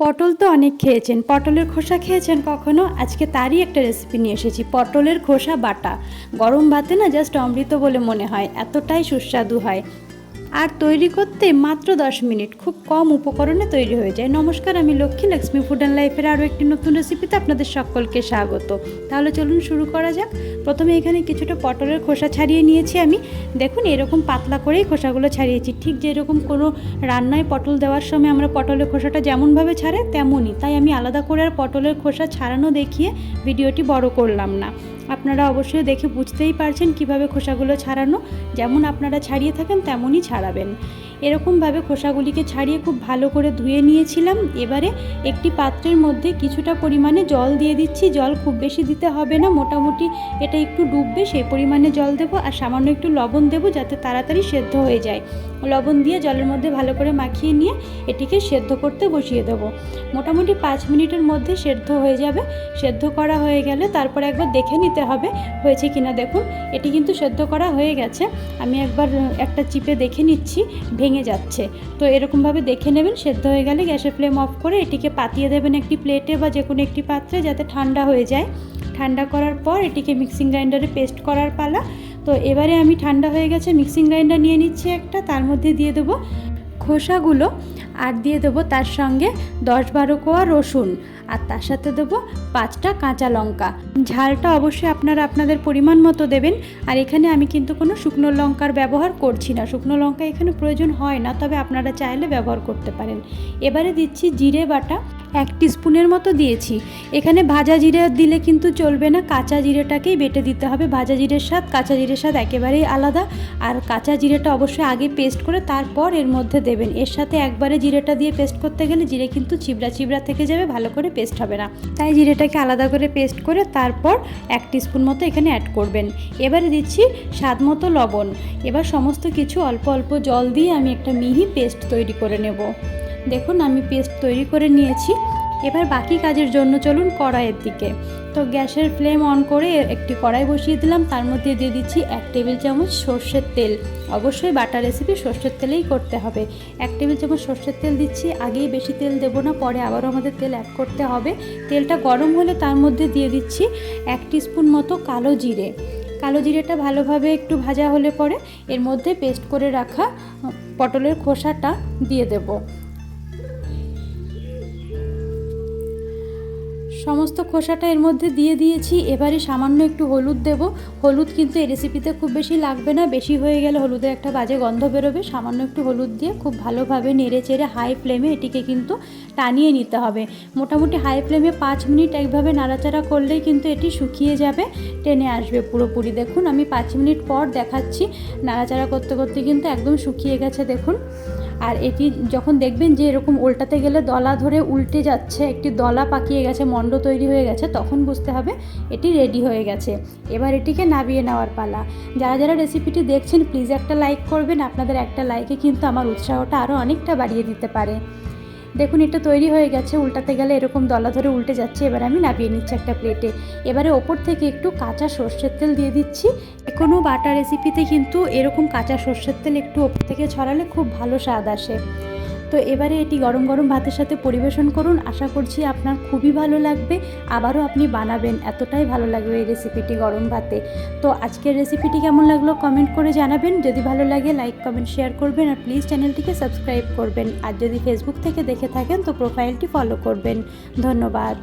পটল তো অনেক খেয়েছেন। পটলের খোসা খেয়েছেন কখনো? আজকে তারই একটা রেসিপি নিয়ে এসেছি। পটলের খোসা বাটা। গরম ভাতে না জাস্ট অমৃত বলে মনে হয়। এতটাই সুস্বাদু হয়। আর তৈরি করতে মাত্র দশ মিনিট। খুব কম উপকরণে তৈরি হয়ে যায়। নমস্কার, আমি লক্ষ্মী লক্ষ্মী ফুড অ্যান্ড লাইফের আরও একটি নতুন রেসিপিতে আপনাদের সকলকে স্বাগত। তাহলে চলুন শুরু করা যাক। প্রথমে এখানে কিছুটা পটলের খোসা ছাড়িয়ে নিয়েছি আমি। দেখুন, এরকম পাতলা করেই খোসাগুলো ছাড়িয়েছি। ঠিক যেরকম কোনো রান্নায় পটল দেওয়ার সময় আমরা পটলের খোসাটা যেমনভাবে ছাড়ে, তেমনই। তাই আমি আলাদা করে আর পটলের খোসা ছাড়ানো দেখিয়ে ভিডিওটি বড় করলাম না। আপনারা অবশ্যই দেখে বুঝতেই পারছেন কীভাবে খোসাগুলো ছাড়ানো, যেমন আপনারা ছাড়িয়ে থাকেন তেমনই ছাড়াবেন। এরকমভাবে খোসাগুলিকে ছাড়িয়ে খুব ভালো করে ধুয়ে নিয়েছিলাম। এবারে একটি পাত্রের মধ্যে কিছুটা পরিমাণে জল দিয়ে দিচ্ছি। জল খুব বেশি দিতে হবে না, মোটামুটি এটা একটু ডুববে সেই পরিমাণে জল দেবো আর সামান্য একটু লবণ দেবো যাতে তাড়াতাড়ি সেদ্ধ হয়ে যায়। লবণ দিয়ে জলের মধ্যে ভালো করে মাখিয়ে নিয়ে এটিকে সেদ্ধ করতে বসিয়ে দেবো। মোটামুটি পাঁচ মিনিটের মধ্যে সেদ্ধ হয়ে যাবে। সেদ্ধ করা হয়ে গেলে তারপর একবার দেখে নিতে হবে, হয়েছে কিনা দেখুন। এটি কিন্তু সেদ্ধ করা হয়ে গেছে। আমি একবার, একটা চিপে দেখে নিচ্ছি, ভেঙে যাচ্ছে। তো এরকমভাবে দেখে নেবেন, সেদ্ধ হয়ে গেলে গ্যাসের ফ্লেম অফ করে এটিকে পাতিয়ে দেবেন একটি প্লেটে বা যে কোনো একটি পাত্রে যাতে ঠান্ডা হয়ে যায়। ঠান্ডা করার পর এটিকে মিক্সিং গ্রাইন্ডারে পেস্ট করার পালা। তো এবারে আমি ঠান্ডা হয়ে গেছে, মিক্সিং গ্রাইন্ডার নিয়ে নিচ্ছি একটা, তার মধ্যে দিয়ে দেবো খোসাগুলো। আর দিয়ে দেবো তার সঙ্গে দশ বারো কোয়া রসুন। আর তার সাথে দেবো পাঁচটা কাঁচা লঙ্কা। ঝালটা অবশ্যই আপনারা আপনাদের পরিমাণ মতো দেবেন। আর এখানে আমি কিন্তু কোনো শুকনো লঙ্কার ব্যবহার করছি না। শুকনো লঙ্কা এখানে প্রয়োজন হয় না, তবে আপনারা চাইলে ব্যবহার করতে পারেন। এবারে দিচ্ছি জিরে বাটা। এক স্পুনের মতো দিয়েছি। এখানে ভাজা জিরে দিলে কিন্তু চলবে না। কাঁচা জিরেটাকেই বেটে দিতে হবে। ভাজা জিরের স্বাদ, কাঁচা জিরের স্বাদ একেবারেই আলাদা। আর কাঁচা জিরেটা অবশ্যই আগে পেস্ট করে তারপর এর মধ্যে দেবেন। এর সাথে একবারে জিরেটা দিয়ে পেস্ট করতে গেলে জিরে কিন্তু চিবড়া চিবড়া থেকে যাবে, ভালো করে পেস্ট হবে না। তাই জিরেটাকে আলাদা করে পেস্ট করে তারপর এক স্পুন মতো এখানে অ্যাড করবেন। এবারে দিচ্ছি স্বাদ মতো লবণ। এবার সমস্ত কিছু অল্প অল্প জল দিয়ে আমি একটা মিহি পেস্ট তৈরি করে নেব। দেখুন, আমি পেস্ট তৈরি করে নিয়েছি। এবার বাকি কাজের জন্য চলুন কড়াইয়ের দিকে। তো গ্যাসের ফ্লেম অন করে একটি কড়াই বসিয়ে দিলাম। তার মধ্যে দিয়ে দিচ্ছি এক টেবিল চামচ সর্ষের তেল। অবশ্যই বাটার রেসিপি সর্ষের তেলেই করতে হবে। এক টেবিল চামচ সর্ষের তেল দিচ্ছি। আগেই বেশি তেল দেবো না, পরে আবারও আমাদের তেল অ্যাড করতে হবে। তেলটা গরম হলে তার মধ্যে দিয়ে দিচ্ছি এক স্পুন মতো কালো জিরে। কালো জিরেটা ভালোভাবে একটু ভাজা হলে পরে এর মধ্যে পেস্ট করে রাখা পটলের খোসাটা দিয়ে দেবো। সমস্ত খোসাটা এর মধ্যে দিয়ে দিয়েছি। এবারে সামান্য একটু হলুদ দেব। হলুদ কিন্তু এই রেসিপিতে খুব বেশি লাগবে না। বেশি হয়ে গেলে হলুদের একটা বাজে গন্ধ বেরোবে। সামান্য একটু হলুদ দিয়ে খুব ভালোভাবে নেড়ে চেড়ে হাই ফ্লেমে এটিকে কিন্তু টানিয়ে নিতে হবে। মোটামুটি হাই ফ্লেমে পাঁচ মিনিট একভাবে নাড়াচাড়া করলেই কিন্তু এটি শুকিয়ে যাবে, টেনে আসবে পুরোপুরি। দেখুন, আমি পাঁচ মিনিট পর দেখাচ্ছি, নাড়াচাড়া করতে করতে কিন্তু একদম শুকিয়ে গেছে, দেখুন। আর এটি যখন দেখবেন যে এরকম উল্টাতে গেলে দলা ধরে উল্টে যাচ্ছে, একটি দলা পাকিয়ে গেছে মণ্ড তৈরি হয়ে গেছে, তখন বুঝতে হবে এটি রেডি হয়ে গেছে। এবার এটিকে নাবিয়ে নেওয়ার পালা। যারা যারা রেসিপিটি দেখছেন প্লিজ একটা লাইক করবেন। আপনাদের একটা লাইকে কিন্তু আমার উৎসাহটা আরও অনেকটা বাড়িয়ে দিতে পারে। দেখুন, এটা তৈরি হয়ে গেছে, উল্টাতে গেলে এরকম দলা ধরে উল্টে যাচ্ছে, এবার আমি নাবিয়ে নিচ্ছি একটা প্লেটে এবারে ওপর থেকে একটু কাঁচা সর্ষের তেল দিয়ে দিচ্ছি। কোনো বাটা রেসিপিতে কিন্তু এরকম কাঁচা সর্ষের তেল একটু ওপর থেকে ছড়ালে খুব ভালো স্বাদ আসে। তো এবারে এটি গরম গরম ভাতের সাথে পরিবেশন করুন। আশা করছি আপনার খুবই ভালো লাগবে। আবারও আপনি বানাবেন। এতটাই ভালো লাগবে এই রেসিপিটি গরম ভাতে। তো আজকের রেসিপিটি কেমন লাগল কমেন্ট করে জানাবেন। যদি ভালো লাগে লাইক কমেন্ট শেয়ার করবেন আর প্লিজ চ্যানেলটিকে সাবস্ক্রাইব করবেন। আর যদি ফেসবুক থেকে দেখে থাকেন, তো প্রোফাইলটি ফলো করবেন। ধন্যবাদ।